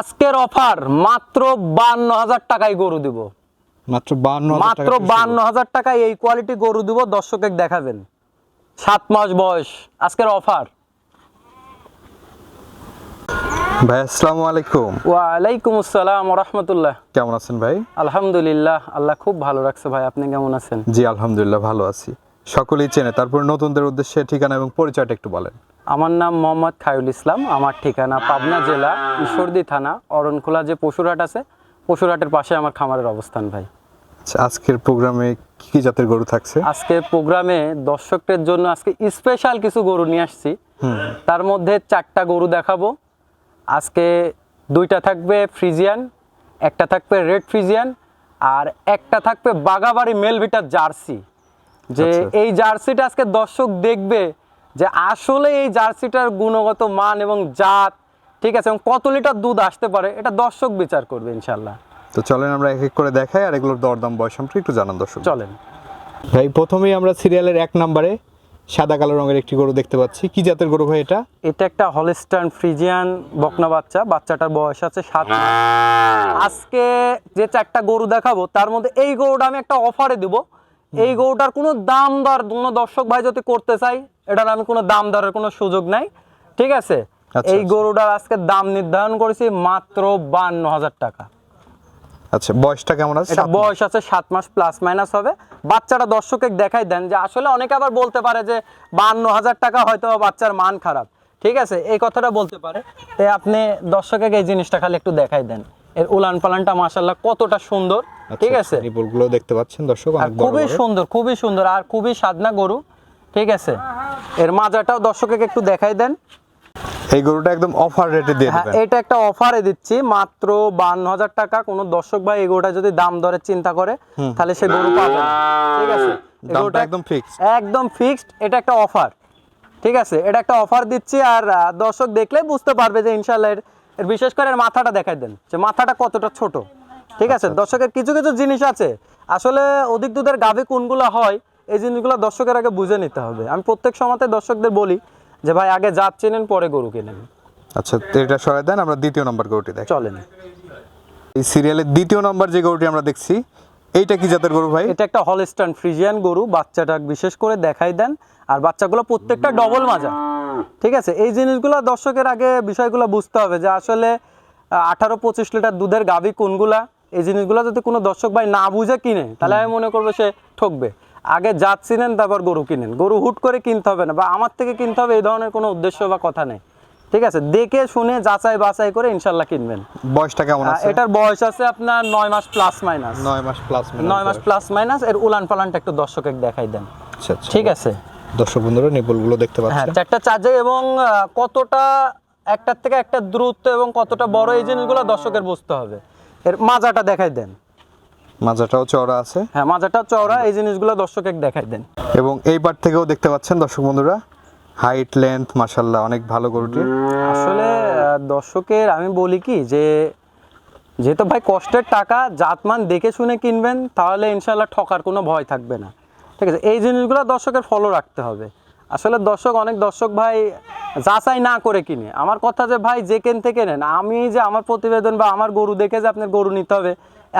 আজকের অফার মাত্র বান্ন হাজার টাকায় গরু দিব। মাত্র বান্ন মাত্র বান্ন হাজার টাকায় এই কোয়ালিটি গরু দিব দর্শকে দেখাবেন। সাত মাস বয়স আজকের অফার। ভাই আসসালামু আলাইকুম। ওয়ালাইকুম আসসালাম রহমতুল্লাহ। কেমন আছেন ভাই? আলহামদুলিল্লাহ আল্লাহ খুব ভালো রাখছে ভাই আপনি কেমন আছেন? জি আলহামদুলিল্লাহ ভালো আছি। সকলেই চেনে তারপর নতুনদের উদ্দেশ্যে ঠিকানা এবং পরিচয়টা একটু বলেন। আমার নাম মোহাম্মদ খায়ুল ইসলাম আমার ঠিকানা পাবনা জেলা ঈশ্বরদী থানা অরণখোলা যে পশুরহাট আছে পশুরহাটের পাশে আমার খামারের অবস্থান ভাই। আচ্ছা, আজকের প্রোগ্রামে কি কি জাতের গরু থাকছে? আজকে প্রোগ্রামে দর্শকদের জন্য আজকে স্পেশাল কিছু গরু নিয়ে আসছি। তার মধ্যে চারটা গরু দেখাবো। আজকে দুইটা থাকবে ফ্রিজিয়ান একটা থাকবে রেড ফ্রিজিয়ান আর একটা থাকবে বাগাবাড়ি মেলভিটার জার্সি। যে আচ্ছা। এই জার্সিটা আজকে দর্শক দেখবে যে আসলে এই জার্সিটার গুণগত মান এবং জাত ঠিক আছে এবং কত লিটার দুধ আসতে পারে এটা দর্শক বিচার করবে ইনশাল্লাহ তো চলেন আমরা এক এক করে দেখাই আর এগুলোর দরদাম বয়স সম্পর্কে একটু জানান দর্শক। চলেন। ভাই প্রথমেই আমরা সিরিয়ালের এক নম্বরে সাদা কালো রঙের একটি গরু দেখতে পাচ্ছি। কি জাতের গরু ভাই এটা? এটা একটা হলিস্টার্ন ফ্রিজিয়ান বকনা বাচ্চা বাচ্চাটার বয়স আছে সাত আজকে যে চারটা গরু দেখাবো তার মধ্যে এই গরুটা আমি একটা অফারে দিব। এই গরুটার কোনো দাম দর কোনো দর্শক ভাই যদি করতে চাই এটার আমি কোনো দাম দরের কোনো সুযোগ নাই ঠিক আছে? আচ্ছা, এই আচ্ছা। গরুটার আজকে দাম নির্ধারণ করেছি মাত্র বান্ন হাজার টাকা। আচ্ছা বয়সটা কেমন আছে? এটা বয়স আছে সাত মাস প্লাস মাইনাস হবে। বাচ্চাটা দর্শকে দেখাই দেন যে আসলে অনেকে আবার বলতে পারে যে বান্ন হাজার টাকা হয়তো বাচ্চার মান খারাপ ঠিক আছে? এই কথাটা বলতে পারে। তাই আপনি দর্শকে এই জিনিসটা খালি একটু দেখাই দেন। এর উলান পালানটা মাসাল্লাহ কতটা সুন্দর আচ্ছা, ঠিক আছে নিপুলগুলো দেখতে পাচ্ছেন দর্শক খুবই সুন্দর খুবই সুন্দর আর খুবই সাদনা গরু। ঠিক আছে? এর মাজাটাও দর্শকে একটু দেখাই দেন। এই গরুটা একদম অফার রেটে দিয়ে হ্যাঁ দিবেন। এটা একটা অফারে দিচ্ছি মাত্র বান্ন হাজার টাকা। কোনো দর্শক ভাই এই গরুটা যদি দাম দরের চিন্তা করে তাহলে সে গরু পাবে ঠিক আছে? গরুটা একদম fixed? একদম ফিক্সড এটা একটা অফার ঠিক আছে? এটা একটা অফার দিচ্ছি আর দর্শক দেখলে বুঝতে পারবে যে ইনশাল্লাহ এর এর বিশেষ করে এর মাথাটা দেখাই দেন যে মাথাটা কতটা ছোট। ঠিক আছে? দর্শকের কিছু কিছু জিনিস আছে। আসলে অধিক দুধের গাভী কোনগুলো হয় এই জিনিসগুলো দর্শকের আগে বুঝে নিতে হবে। আমি প্রত্যেক সময়তে দর্শকদের বলি যে ভাই আগে জাত চেনেন পরে গরু কেনেন। আচ্ছা এটা সরাই দেন আমরা দ্বিতীয় নম্বর গরুটি দেখি। চলেন। এই সিরিয়ালের দ্বিতীয় নম্বর যে গরুটি আমরা দেখছি এইটা কি জাতের গরু ভাই? এটা একটা হলস্টার্ন ফ্রিজিয়ান গরু বাচ্চাটা বিশেষ করে দেখাই দেন। আর বাচ্চাগুলো প্রত্যেকটা ডবল মাজা। ঠিক আছে? এই জিনিসগুলো দর্শকের আগে বিষয়গুলো বুঝতে হবে যে আসলে আঠারো পঁচিশ লিটার দুধের গাভী কোনগুলা? এই জিনিসগুলো যদি কোনো দর্শক ভাই না বুঝে কিনে তাহলে আমি মনে করব সে ঠকবে। আগে জাত চিনেন তারপর গরু কিনেন। গরু হুট করে কিনতে হবে না বা আমার থেকে কিনতে হবে এই ধরনের কোনো উদ্দেশ্য বা কথা নেই। ঠিক আছে? দেখে শুনে যাচাই বাছাই করে ইনশাল্লাহ কিনবেন। বয়সটা কেমন আছে? এটার বয়স আছে আপনার নয় মাস প্লাস মাইনাস নয় মাস প্লাস নয় মাস প্লাস মাইনাস এর উলান পালানটা একটু দর্শকে দেখাই দেন। আচ্ছা আচ্ছা। ঠিক আছে? দর্শক বন্ধুরা নিপুলগুলো দেখতে হ্যাঁ পাচ্ছেন। চারটা চার্জে এবং কতটা একটার থেকে একটা দূরত্ব এবং কতটা বড় এই জিনিসগুলো দর্শকের বুঝতে হবে। এর মাজাটা দেখাই দেন। মাজাটাও চওড়া আছে। হ্যাঁ মাজাটা চওড়া এই জিনিসগুলো দর্শকে দেখাই দেন। এবং এই পার থেকেও দেখতে পাচ্ছেন দর্শক বন্ধুরা হাইট লেন্থ মাশাল্লাহ অনেক ভালো গরুটি। আসলে দর্শকের আমি বলি কি যে যেহেতু ভাই কষ্টের টাকা জাতমান দেখে শুনে কিনবেন তাহলে ইনশাল্লাহ ঠকার কোনো ভয় থাকবে না। ঠিক আছে এই জিনিসগুলো দর্শকের ফলো রাখতে হবে। আসলে দর্শক অনেক দর্শক ভাই যাচাই না করে কিনে। আমার কথা যে ভাই যে কেন থেকে নেন আমি যে আমার প্রতিবেদন বা আমার গরু দেখে যে আপনার গরু নিতে হবে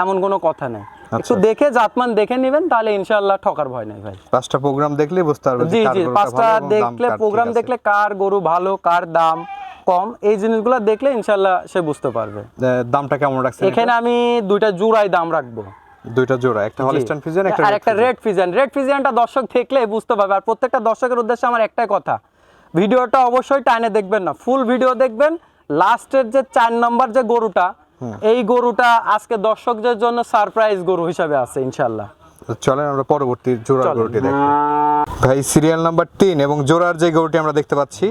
এমন কোনো কথা নেই। একটু দেখে জাতমান দেখে নেবেন তাহলে ইনশাল্লাহ ঠকার ভয় নেই ভাই। পাঁচটা প্রোগ্রাম দেখলে বুঝতে পারবেন জি জি পাঁচটা দেখলে প্রোগ্রাম দেখলে কার গরু ভালো কার দাম কম এই জিনিসগুলো দেখলে ইনশাল্লাহ সে বুঝতে পারবে। দামটা কেমন রাখছেন এখানে আমি দুইটা জোড়াই দাম রাখব। দুইটা জোড়া একটা হলিস্টান ফিজিয়ান একটা আর একটা রেড ফিজিয়ান রেড ফিজিয়ানটা দর্শক দেখলে বুঝতে পারবে। আর প্রত্যেকটা দর্শকের উদ্দেশ্যে আমার একটাই কথা ভিডিওটা অবশ্যই টাইনে দেখবেন না ফুল ভিডিও দেখবেন লাস্টের যে চার নম্বর যে গরুটা এই গরুটা আজকে দর্শকদের জন্য সারপ্রাইজ গরু হিসাবে আছে ইনশাল্লাহ চলেন আমরা পরবর্তী জোড়ার গরুটি দেখি। ভাই সিরিয়াল নাম্বার তিন এবং জোড়ার যে গরুটি আমরা দেখতে পাচ্ছি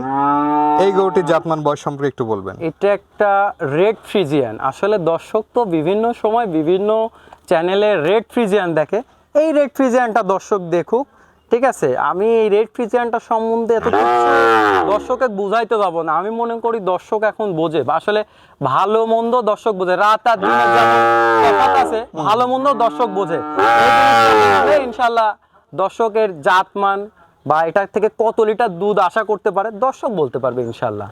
এই গরুটির জাতমান বয়স সম্পর্কে একটু বলবেন। এটা একটা রেড ফ্রিজিয়ান। আসলে দর্শক তো বিভিন্ন সময় বিভিন্ন চ্যানেলে রেড ফ্রিজিয়ান দেখে। এই রেড ফ্রিজিয়ানটা দর্শক দেখুক ঠিক আছে আমি এই রেড ফ্রিজিয়ানটা সম্বন্ধে এত দর্শকে বুঝাইতে যাব না। আমি মনে করি দর্শক এখন বোঝে আসলে ভালো মন্দ দর্শক বোঝে। রাত আর দিনের তফাৎ আছে ভালো মন্দ দর্শক বোঝে। ইনশাল্লাহ দর্শকের জাতমান বা এটার থেকে কত লিটার দুধ আশা করতে পারে দর্শক বলতে পারবে ইনশাল্লাহ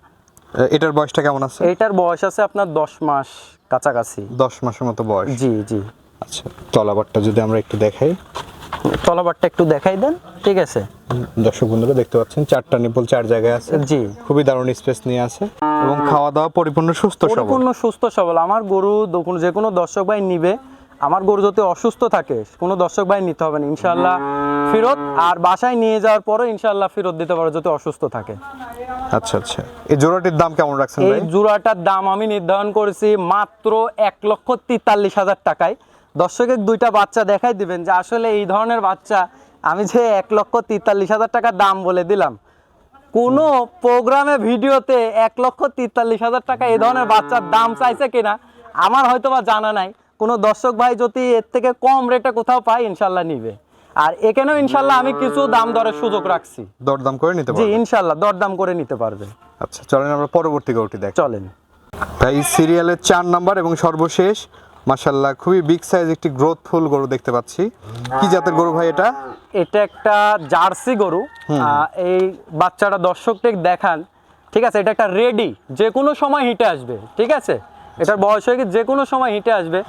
এটার বয়সটা কেমন আছে? এটার বয়স আছে আপনার দশ মাস কাছাকাছি। দশ মাসের মতো বয়স। জি জি। আচ্ছা তলাবারটা যদি আমরা একটু দেখাই। তলাবারটা একটু দেখাই দেন ঠিক আছে? দর্শক বন্ধুরা দেখতে পাচ্ছেন চারটা নিপল চার জায়গায় আছে। জি। খুবই দারুণ স্পেস নিয়ে আছে এবং খাওয়া দাওয়া পরিপূর্ণ সুস্থ সবল। পরিপূর্ণ সুস্থ সবল। আমার গরু যে কোনো দর্শক ভাই নিবে। আমার গরু যদি অসুস্থ থাকে কোনো দর্শক ভাই নিতে হবে না। ইনশাল্লাহ ফেরত আর বাসায় নিয়ে যাওয়ার পরে ইনশাল্লাহ ফেরত দিতে পারো যদি অসুস্থ থাকে। আচ্ছা আচ্ছা। এই জোড়াটির দাম কেমন রাখছেন এই জোড়াটার দাম আমি নির্ধারণ করেছি মাত্র এক লক্ষ তেতাল্লিশ হাজার টাকায়। দর্শকের দুইটা বাচ্চা দেখাই দিবেন যে আসলে এই ধরনের বাচ্চা আমি যে এক লক্ষ তেতাল্লিশ হাজার টাকা দাম বলে দিলাম। কোনো প্রোগ্রামে ভিডিওতে এক লক্ষ তেতাল্লিশ হাজার টাকা এই ধরনের বাচ্চার দাম চাইছে কিনা আমার হয়তো বা জানা নাই। কোনো দর্শক ভাই যদি এর থেকে কম রেটে কোথাও পায় ইনশাল্লাহ নিবে। আর এখানেও ইনশাল্লাহ আমি কিছু দাম দরের সুযোগ রাখছি। দরদাম করে নিতে জি ইনশাল্লাহ দরদাম করে নিতে পারবে। আচ্ছা চলেন আমরা পরবর্তী গরুটি দেখ। চলেন। ভাই সিরিয়ালের চার নাম্বার এবং সর্বশেষ মাশাল্লাহ খুবই বিগ সাইজ একটি গ্রোথফুল গরু দেখতে পাচ্ছি। কি জাতের গরু ভাই এটা? এটা একটা জার্সি গরু। এই বাচ্চাটা দর্শকদের দেখান। ঠিক আছে এটা একটা রেডি যে কোনো সময় হিটে আসবে। ঠিক আছে? এটার বয়স হয়ে যে কোনো সময় হিটে আসবে।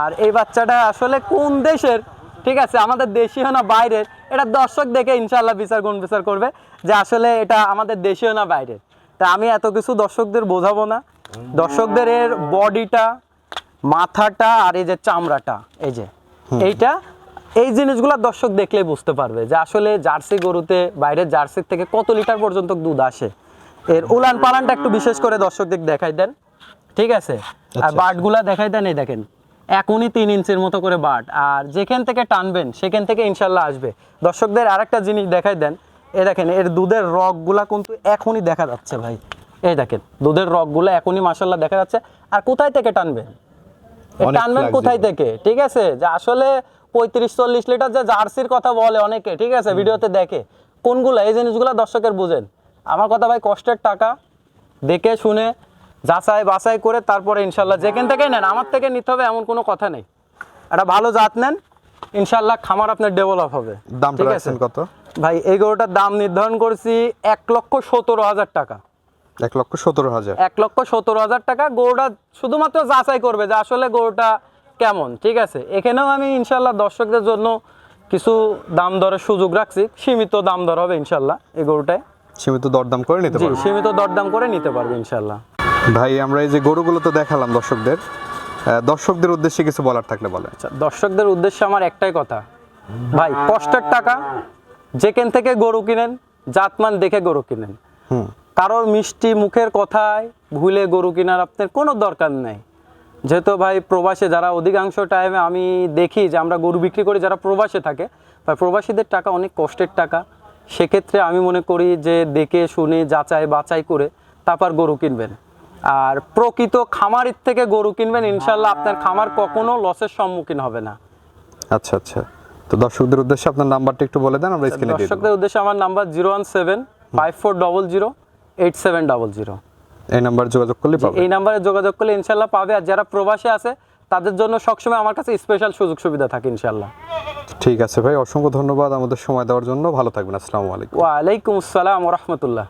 আর এই বাচ্চাটা আসলে কোন দেশের? ঠিক আছে আমাদের দেশীয় না বাইরের? এটা দর্শক দেখে ইনশাল্লাহ বিচার গুণ বিচার করবে যে আসলে এটা আমাদের দেশীয় না বাইরের। তা আমি এত কিছু দর্শকদের বোঝাবো না। দর্শকদের এর বডিটা মাথাটা আর এই যে চামড়াটা এই যে এইটা এই জিনিসগুলো দর্শক দেখলেই বুঝতে পারবে যে আসলে জার্সি গরুতে বাইরের জার্সির থেকে কত লিটার পর্যন্ত দুধ আসে। এর উলান পালানটা একটু বিশেষ করে দর্শকদের দেখাই দেন। ঠিক আছে? আর বাটগুলা দেখাই দেন এই দেখেন। এখনই তিন ইঞ্চির মতো করে বাট আর যেখান থেকে টানবেন সেখান থেকে ইনশাল্লাহ আসবে। দর্শকদের আরেকটা জিনিস দেখাই দেন। এই দেখেন এর দুধের রগগুলা কিন্তু এখনই দেখা যাচ্ছে ভাই। এই দেখেন দুধের রগগুলো এখনই মাসাল্লাহ দেখা যাচ্ছে। আর কোথায় থেকে টানবেন? টানবেন কোথায় থেকে? ঠিক আছে? যে আসলে পঁয়ত্রিশ চল্লিশ লিটার যে জার্সির কথা বলে অনেকে ঠিক আছে? ভিডিওতে দেখে। কোনগুলো? এই জিনিসগুলো দর্শকের বুঝেন। আমার কথা ভাই কষ্টের টাকা। দেখে শুনে যাচাই বাছাই করে তারপরে ইনশাল্লাহ যেখান থেকে নেন আমার থেকে নিতে হবে এমন কোনো কথা নেই। একটা ভালো জাত নেন ইনশাল্লাহ খামার আপনার ডেভেলপ হবে। দাম ঠিক আছে? কত? ভাই এই গরুটার দাম নির্ধারণ করেছি এক লক্ষ সতেরো হাজার টাকা। এক লক্ষ সতেরো হাজার। এক লক্ষ সতেরো হাজার টাকা। গরুটা শুধুমাত্র যাচাই করবে যে আসলে গরুটা কেমন ঠিক আছে? এখানেও আমি ইনশাল্লাহ দর্শকদের জন্য কিছু দাম দরের সুযোগ রাখছি। সীমিত দাম দর হবে ইনশাল্লাহ এই গরুটায় সীমিত দরদাম করে নিতে জি পারবেন সীমিত দরদাম করে নিতে পারবে ইনশাল্লাহ। ভাই আমরা এই যে গরুগুলো তো দেখালাম দর্শকদের। দর্শকদের উদ্দেশ্যে কিছু বলার থাকলে বলেন। আচ্ছা দর্শকদের উদ্দেশ্যে আমার একটাই কথা। ভাই কষ্টের টাকা যেখান থেকে গরু কিনেন জাতমান দেখে গরু কিনেন। হুম। কারোর মিষ্টি মুখের কথায় ভুলে গরু কেনার আপনার কোনো দরকার নেই। যেহেতু ভাই প্রবাসে যারা অধিকাংশ টাইমে আমি দেখি যে আমরা গরু বিক্রি করি যারা প্রবাসে থাকে ভাই প্রবাসীদের টাকা অনেক কষ্টের টাকা। সেক্ষেত্রে আমি মনে করি যে দেখে শুনে যাচাই বাছাই করে তারপর গরু কিনবেন। আর প্রকৃত খামারের থেকে গরু কিনবেন ইনশাল্লাহ আপনার খামার কখনো লসের সম্মুখীন হবে না। আচ্ছা আচ্ছা। তো দর্শকদের উদ্দেশ্যে আপনার নাম্বারটা একটু বলে দেন আমরা স্ক্রিনে দর্শকদের উদ্দেশ্যে আমার number zero one seven five four double zero eight seven double zero এই নাম্বারে যোগাযোগ করলে এই নাম্বারে যোগাযোগ করলে ইনশাল্লাহ পাবে। আর যারা প্রবাসে আছে তাদের জন্য সবসময় আমার কাছে স্পেশাল সুযোগ সুবিধা থাকে ইনশাল্লাহ ঠিক আছে ভাই অসংখ্য ধন্যবাদ আমাদের সময় দেওয়ার জন্য। ভালো থাকবেন আসসালামু আলাইকুম। ওয়ালাইকুম আসসালাম রহমতুল্লাহ।